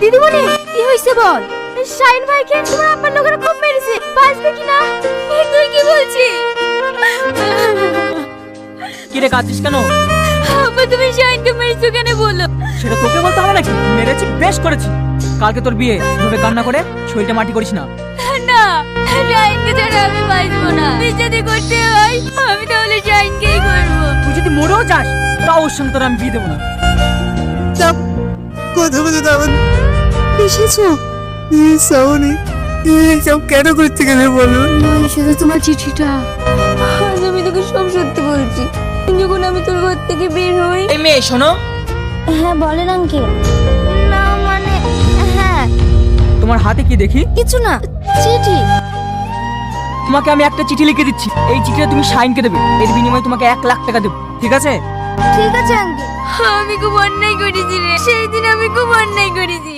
দিদিমণি কি হয়েছে বল? শাইন ভাইকে তোমার আব্বার লোকেরা খুব মেরেছে বাঁচবে কি না এ, তুই কি বলছিস? কি রে কাঁদছিস কেন? আব্বা তুমি শাইনকে মেরেছো কেন বলো? সেটা তোকে বলতে হবে নাকি? মেরেছি বেশ করেছি। কালকে তোর বিয়ে এভাবে কান্না করে শরীরটা মাটি করিস না। না শাইনকে ছাড়া আমি বাঁচবো না। বিয়ে যদি করতে হয় আমি তাহলে শাইনকেই করব। তুই যদি মরেও যাস তাও ওর সঙ্গে তোর আমি বিয়ে দেবো না। চাপ কথা বলে দাও। এসেছ? সাউনি কেন করতে গেলে বলো? শুধু তোমার চিঠিটা। আজ আমি তোকে সব সত্যি বলছি। যখন আমি তোর ঘর থেকে বের হই এই মেয়ে শোনো। হ্যাঁ বলেন আঙ্কেল। না মানে হ্যাঁ। তোমার হাতে কি দেখি? কিছু না চিঠি। তোমাকে আমি একটা চিঠি লিখে দিচ্ছি। এই চিঠিটা তুমি সাইনকে দেবে। এর বিনিময়ে তোমাকে এক লাখ টাকা দেবো। ঠিক আছে? ঠিক আছে আঙ্কেল। আমি খুব অন্যায় করেছি রে। সেই দিন আমি খুব অন্যায় করেছি।